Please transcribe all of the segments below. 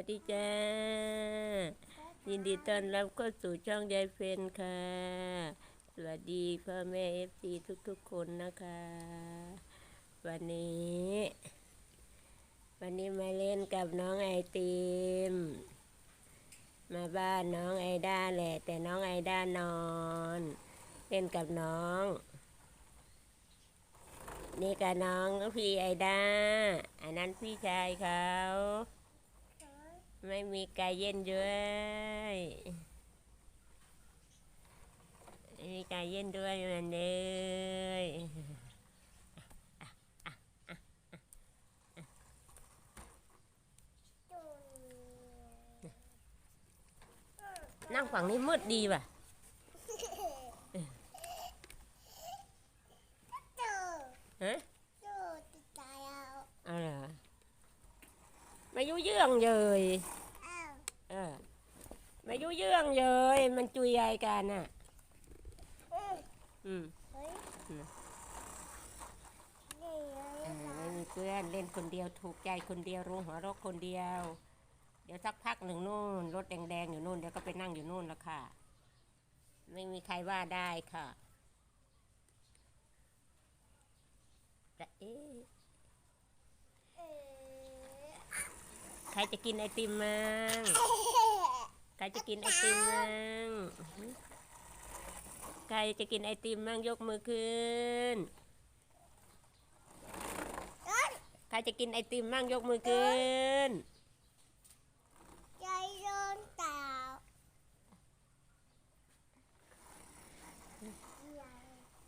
วัสดีจ้า ยินดีต้อนรับเข้าสู่ช่องยายเฟนค่ะ สวัสดีพ่อแม่เอฟซีทุกๆคนนะคะ วันนี้ วันนี้มาเล่นกับน้องไอติม มาบ้านน้องไอด้าแหละ แต่น้องไอด้านอน เล่นกับน้อง นี่กับน้องพี่ไอด้า อันนั้นพี่ชายเขา ไม่มีกายเย็นด้วยไม่มีกายเย็นด้วยมันเลยนั่งฝั่งนี้มืดดีว่ะฮะเอาเหรอ มายุเยื่องเลยเออมายุเยื่องเลยมันจุยใยกันน่ะอืมเออไม่มีเพื่อนเล่นคนเดียวถูกใจคนเดียวรู้หัวเรกคนเดียว เดี๋ยวสักพักหนึ่งนู่นรถแดงๆอยู่นู่นเดี๋ยวก็ไปนั่งอยู่นู่นแล้วค่ะ ไม่มีใครว่าได้ค่ะแต่เอ๊ะ รจะกินไอติมมั่งใครจะกินไอติมมั่งใครจะกินไอติมมั่งยกมือขึ้น ใครจะกินไอติมมั่งยกมือขึ้น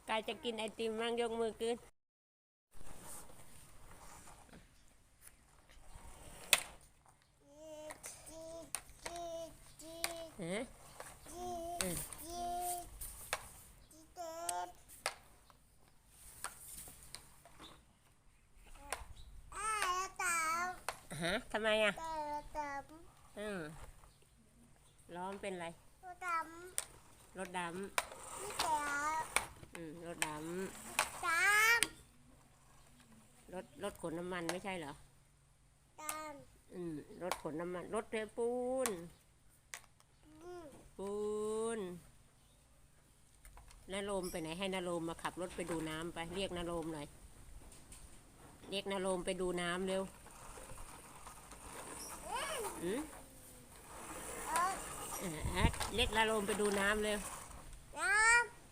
ใครจะกินไอติมมั่งยกมือขึ้น ฮะ ฮะ ทำไมอะอืมล้อมเป็นไรรถดำอืมรถดำรถรถขนน้ำมันไม่ใช่เหรออืมรถขนน้ำมัน รถเทปูนปูนนาโรมไปไหนให้นาโรมมาขับรถไปดูน้ำไป เรียกนาโรมหน่อย เรียกนาโรมไปดูน้ำเร็วอืม เออฮัทเรียกนาโรมไปดูน้ำเร็ว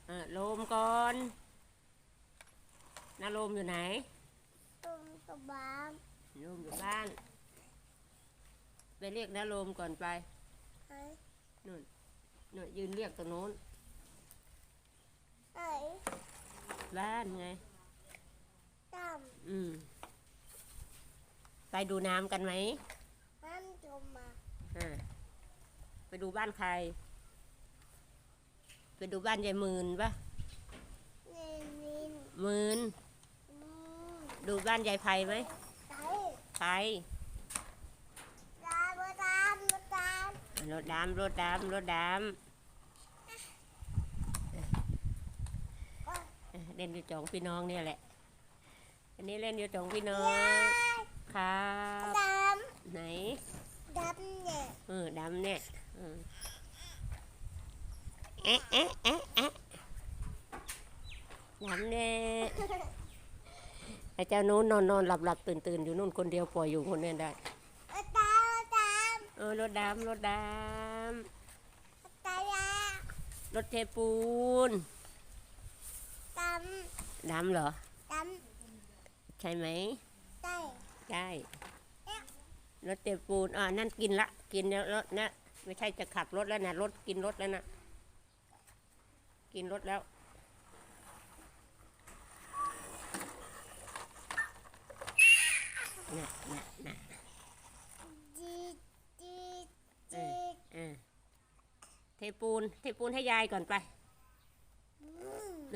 เออโรมก่อนนาโรมอยู่ไหนโรมอยู่บ้าน ไปเรียกนาโรมก่อนไปนู่นนู่นยืนเรียกตรงโน้นบ้านไงอืมไปดูน้ำกันไหม อ่าไปดูบ้านใคร ไปดูบ้านยายหมื่นปะหมื่นดูบ้านยายไพไหมไพรถดำรถดำรถดำเอ้ยเล่นอยู่จองพี่น้องเนี่ยแหละ อันนี้เล่นอยู่จองพี่น้อง ครับไหน เออดำเนี่ยอืมเอ๊ะเอ๊ะเอ๊ะเอ๊ะดำเนี่ยไอ้เจ้านู้นนอนนอนหลับหลับตื่นตื่นอยู่นู่นคนเดียวปล่อยอยู่คนเดียวได้เออรถดำรถดำรถเทปูนดำเหรอใช่ไหมได้ รถเทปูนอ่านั่นกินละ กินแล้วรถนะไม่ใช่จะขับรถแล้วนะรถกินรถแล้วนะกินรถแล้วน่ะน่ะน่ะเออเทปูน เทปูนให้ยายก่อนไป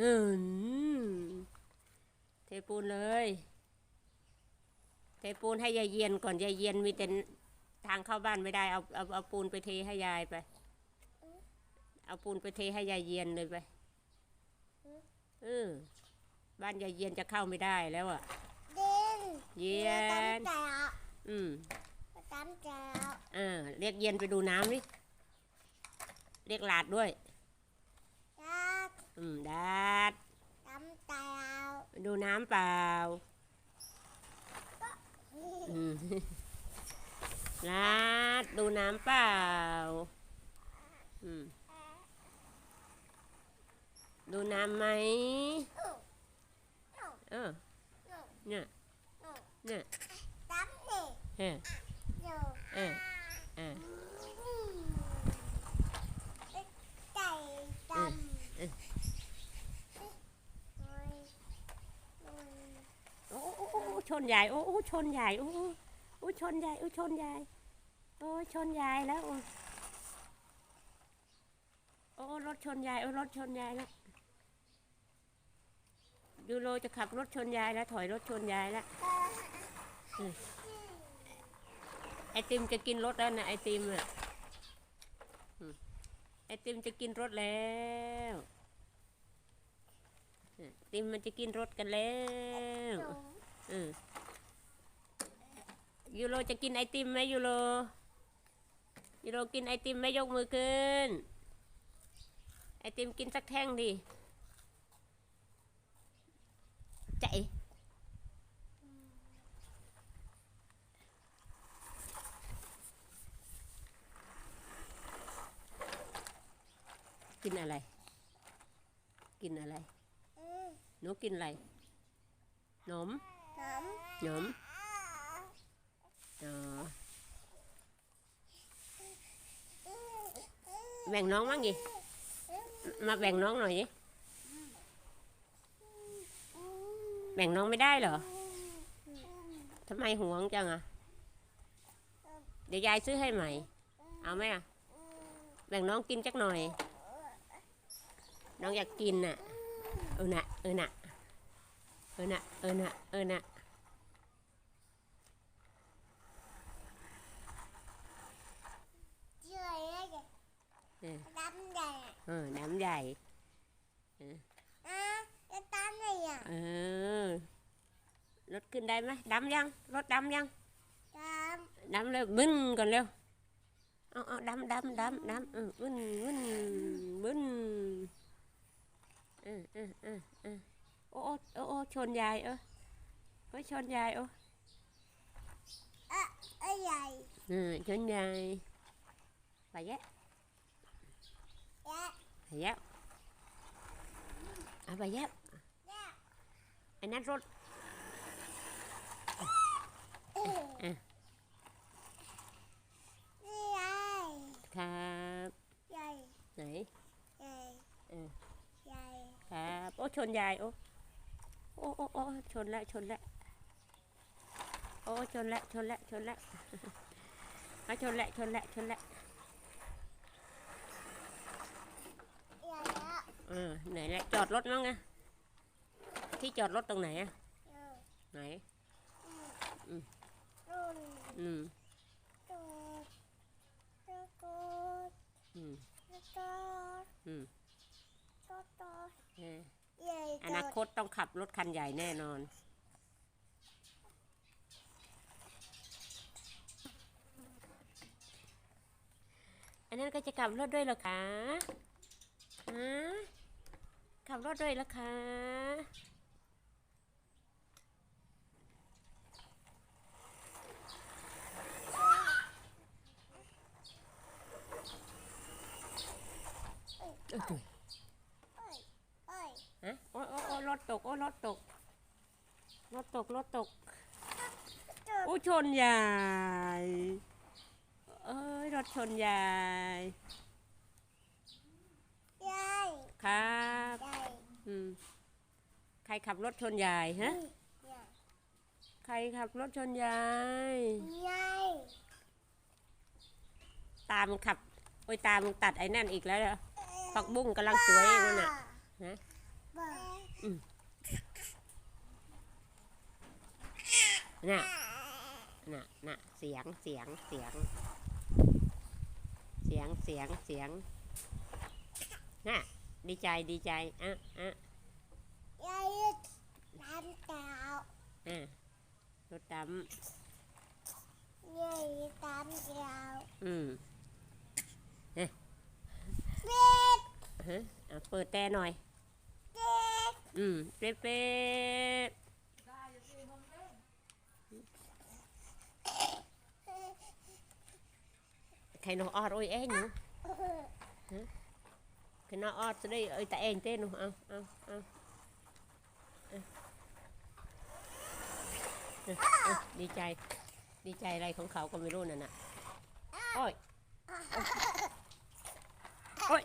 อืมเทปูนเลย เทปูนให้ยายเย็นก่อนยายเย็นมีแต่ทางเข้าบ้านไม่ได้เอาเอาเอาปูนไปเทให้ยายไป เอาปูนไปเทให้ยายเย็นเลยไปเออบ้านยายเย็นจะเข้าไม่ได้แล้วอะ เย็นอืม Tám chào เออเรียกเย็นไปดูน้ำดิเรียกหลาดด้วยรักอืมดาดน้ำตาลไปดูน้ำเปล่า อืมลาดดูน้ำเปล่าอืมดูน้ำไหมเออเนี่ยเนี่ยน้ำนี่เอออยู่เออเออ ไก่ดำ โอ้โอ้โอ้โอ้ ชนใหญ่โอ้โอ้ชนใหญ่โอ้โอ้ชนใหญ่โอ้ชนใหญ่โอ้ชนใหญ่แล้วโอ้โอ้รถชนยายโอ้รถชนยายแล้วยูโรจะขับรถชนยายแล้วถอยรถชนยายแล้วไอติมจะกินรถแล้วนะไอติมอะไอติมจะกินรถแล้วไอติมมันจะกินรถกันแล้ว อืมยูโรจะกินไอติมไหมยูโรยูโรกินไอติมไหมยกมือขึ้น ไอติมกินสักแท่งดิใจกินอะไร กินอะไร หนูกินอะไรหนม น้หนมอ๋อแบ่งน้องมั้งดิมาแบ่งน้องหน่อยดิแบ่งน้องไม่ได้เหรอทำไมห่วงจังอะเดี๋ยวยายซื้อให้ใหม่ เอาไหมอะแบ่งน้องกินจักหน่อย น้องอยากกินน่ะเออน่ะเออน่ะเออน่ะเออน่ะเออน่ะำเชื่อเลย เออน้ำใหญ่เออน้ำใหญ่อะจะตามไหนอะเออรถขึ้นได้ไหมดำยังรถดำยังตามดำเร็วบึ้นก่อนเร็วเอาเอาดำดำดำดำเออบึ้นบึ้นบึ้นเออเออเออเออโอ้โอ้โอ้โอ้ชนยายเออโอ้ยชนยายโอ้อะไอ้ใหญ่เออชนยายไปแยะแยะไปแยะเอาไปแยะแยะไอ้นั่นรถเอ้ยอะนี่ใหญ่ครับใหญ่ไหนใหญ่เออใหญ่ครับโอ้ชนยายโอ้โอ้โอ้โอ้ชนแล้ว ชนแล้วโอ้ชนแล้วชนแล้วชนแล้วเอาชนแล้วชนแล้วชนแล้ว ใหญ่แล้ว เออไหนแหละจอดรถมั้งอะที่จอดรถตรงไหนอะเออไหนนู่นอืมตูดตูดตูดอืมตูดอืมตูดตูดเออใหญ่อนาคตต้องขับรถคันใหญ่แน่นอน อันนั้นก็จะขับรถด้วยเหรอคะฮะ ขับรถด้วยเหรอคะเอ้ยเอ้ยเอ้ยฮะโอ้โอ้โอ้รถตก โอ้รถตก รถตก รถตกตูดโอ้ชนยาย เอ้ย รถชนยายใหญ่ ครับใหญ่อืมใครขับรถชนยายฮะใหญ่ใครขับรถชนยายใหญ่ตามนขับ โอ้ยตามนตัดไอ้นั่นอีกแล้วเหรอผักบุ้งกำลังสวยนั่นน่ะฮะบ้าน่ะน่ะน่ะเสียงเสียงเสียง เสียงเสียงเสียงน่ะ ดีใจดีใจอะอะใหญ่ทำเต่าอะรถดใหญ่ตามยาวอืมเบ็ดฮะอะเปิดแต่หน่อยเด็กอืมเป็ดเป็ดใครนออดโอ้ยเอ็งหนู ครนออดจะได้เอ้ยแต่เองเต้นหนูเอาเอาเอาเอาเอาเอาดีใจ ดีใจอะไรของเขาก็ไม่รู้นั่นน่ะโอ้ยโอ้ย